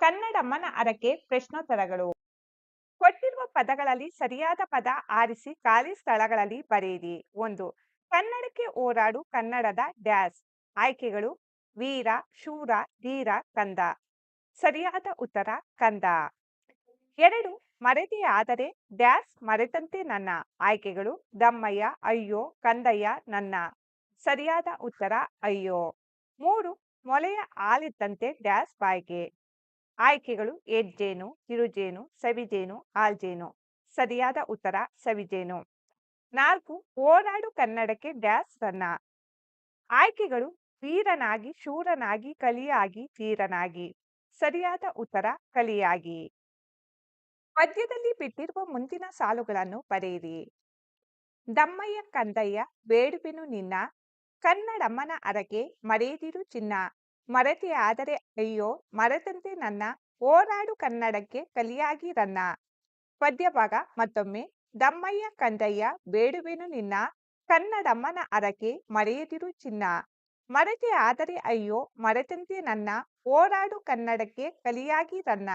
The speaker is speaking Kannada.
ಕನ್ನಡಮ್ಮನ ಅರಕೆ ಪ್ರಶ್ನೋತ್ತರಗಳು. ಕೊಟ್ಟಿರುವ ಪದಗಳಲ್ಲಿ ಸರಿಯಾದ ಪದ ಆರಿಸಿ ಖಾಲಿ ಸ್ಥಳಗಳಲ್ಲಿ ಬರೆಯಿರಿ. ಒಂದು, ಕನ್ನಡಕ್ಕೆ ಹೋರಾಡು ಕನ್ನಡದ ಡ್ಯಾಸ್. ಆಯ್ಕೆಗಳು, ವೀರ, ಶೂರ, ಧೀರ, ಕಂದ. ಸರಿಯಾದ ಉತ್ತರ, ಕಂದ. ಎರಡು ಆದರೆ ಡ್ಯಾಸ್ ಮರೆತಂತೆ ನನ್ನ. ಆಯ್ಕೆಗಳು, ದಮ್ಮಯ್ಯ, ಅಯ್ಯೋ, ಕಂದಯ್ಯ, ನನ್ನ. ಸರಿಯಾದ ಉತ್ತರ, ಅಯ್ಯೋ. ಮೂರು, ಮೊಲೆಯ ಹಾಲಿದ್ದಂತೆ ಡ್ಯಾಸ್ ಬಾಯ್ಗೆ. ಆಯ್ಕೆಗಳು ಏಡ್ಜೇನು ಕಿರುಜೇನು ಸವಿಜೇನು, ಆಲ್ಜೇನು. ಸರಿಯಾದ ಉತ್ತರ ಸವಿಜೇನು. ನಾಲ್ಕು, ಓಡಾಡು ಕನ್ನಡಕ್ಕೆ ಡ್ಯಾಸ್ ರನ್ನ. ಆಯ್ಕೆಗಳು ವೀರನಾಗಿ, ಶೂರನಾಗಿ, ಕಲಿಯಾಗಿ ವೀರನಾಗಿ ಸರಿಯಾದ ಉತ್ತರ ಕಲಿಯಾಗಿ. ಪದ್ಯದಲ್ಲಿ ಬಿಟ್ಟಿರುವ ಮುಂದಿನ ಸಾಲುಗಳನ್ನು ಬರೆಯಿರಿ. ದಮ್ಮಯ್ಯ, ಕಂದಯ್ಯ, ಬೇಡುವೆನು ನಿನ್ನ. ಕನ್ನಡಮ್ಮನ ಅರಕೆ ಮರೆಯದಿರು ಚಿನ್ನ. ಮರೆತೆ ಆದರೆ ಅಯ್ಯೋ, ಮರೆತಂತೆ ನನ್ನ ಓರಾಡು ಕನ್ನಡಕ್ಕೆ ಕಲಿಯಾಗಿ ರನ್ನ. ಪದ್ಯ ಭಾಗ ಮತ್ತೊಮ್ಮೆ, ದಮ್ಮಯ್ಯ ಕಂದಯ್ಯ, ಬೇಡುವೆನು ನಿನ್ನ, ಕನ್ನಡಮ್ಮನ ಅರಕೆ ಮರೆಯದಿರು ಚಿನ್ನ. ಮರೆತೆ ಆದರೆ ಅಯ್ಯೋ, ಮರೆತಂತೆ ನನ್ನ ಓರಾಡು ಕನ್ನಡಕ್ಕೆ ಕಲಿಯಾಗಿ ರನ್ನ.